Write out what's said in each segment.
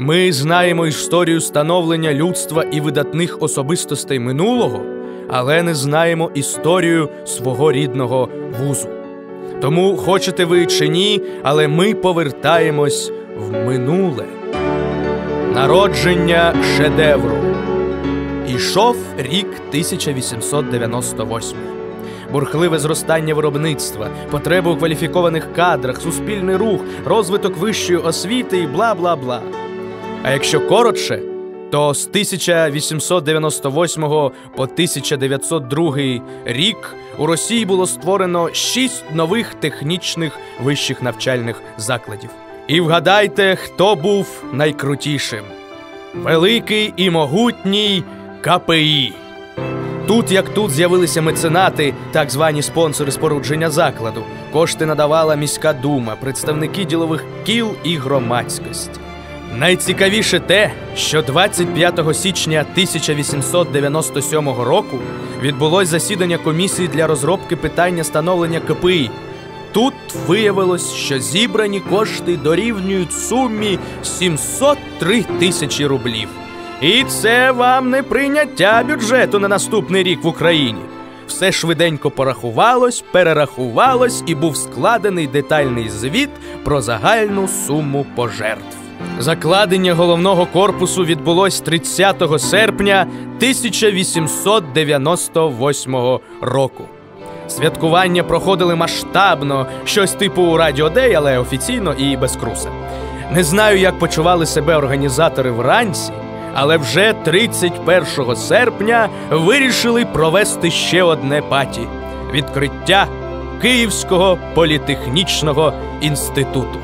Ми знаємо історію становлення людства і видатних особистостей минулого, але не знаємо історію свого рідного вузу. Тому хочете ви чи ні, але ми повертаємось в минуле. Народження шедевру. Ішов рік 1898. Бурхливе зростання виробництва, потреби у кваліфікованих кадрах, суспільний рух, розвиток вищої освіти і бла бла бла. А якщо коротше, то з 1898 по 1902 рік у Росії було створено шість нових технічних вищих навчальних закладів. І вгадайте, хто був найкрутішим: великий і могутній КПІ. Тут, як тут, з'явилися меценати, так звані спонсори спорудження закладу. Кошти надавала міська дума, представники ділових кіл і громадськості. Найцікавіше те, що 25 січня 1897 року відбулось засідання комісії для розробки питання становлення КПІ. Тут виявилось, що зібрані кошти дорівнюють сумі 703 тисячі рублів. І це вам не прийняття бюджету на наступний рік в Україні. Все швиденько порахувалось, перерахувалось і був складений детальний звіт про загальну суму пожертв. Закладення головного корпусу відбулось 30 серпня 1898 року. Святкування проходили масштабно, щось типу радіодей, але офіційно і без круса. Не знаю, як почували себе організатори вранці, але вже 31 серпня вирішили провести ще одне паті відкриття Київського політехнічного інституту.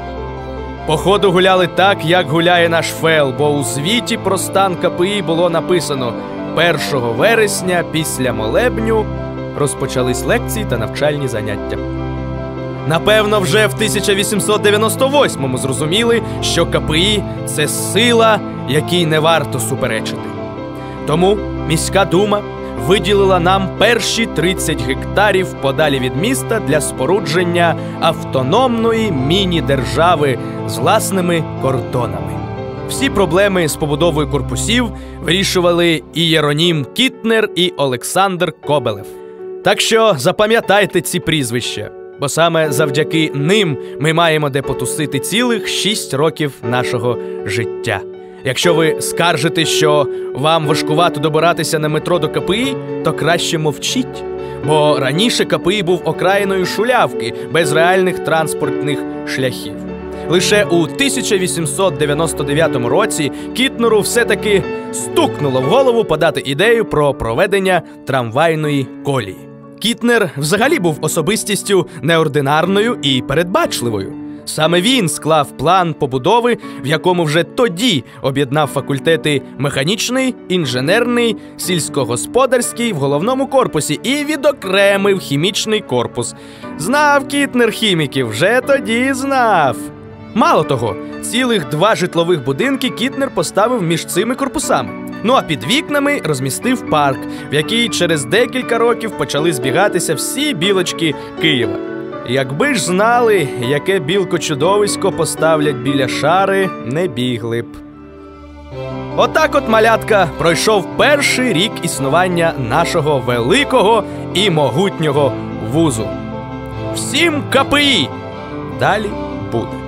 Походу гуляли так, як гуляє наш ФЕЛ, бо у звіті про стан КПІ було написано 1 вересня після молебню розпочались лекції та навчальні заняття. Напевно, вже в 1898-му зрозуміли, що КПІ це сила, якій не варто суперечити. Тому міська дума виділила нам перші 30 гектарів подалі від міста для спорудження автономної міні-держави з власними кордонами. Всі проблеми з побудовою корпусів вирішували і Єронім Кітнер, і Олександр Кобелев. Так що запам'ятайте ці прізвища, бо саме завдяки ним ми маємо де потусити цілих 6 років нашого життя. Якщо ви скаржите, що вам важкувато добиратися на метро до КПІ, то краще мовчіть. Бо раніше КПІ був окраїною шулявки без реальних транспортних шляхів. Лише у 1899 році Кітнеру все-таки стукнуло в голову подати ідею про проведення трамвайної колії. Кітнер взагалі був особистістю неординарною і передбачливою. Саме він склав план побудови, в якому вже тоді об'єднав факультети механічний, інженерний, сільськогосподарський в головному корпусі і відокремив хімічний корпус. Знав Кітнер хіміків, вже тоді знав. Мало того, цілих два житлових будинки Кітнер поставив між цими корпусами. Ну а під вікнами розмістив парк, в який через декілька років почали збігатися всі білочки Києва. Якби ж знали, яке білко чудовисько поставлять біля шари, не бігли б. Отак от малятка пройшов перший рік існування нашого великого і могутнього вузу. Всім КПІ! Далі буде.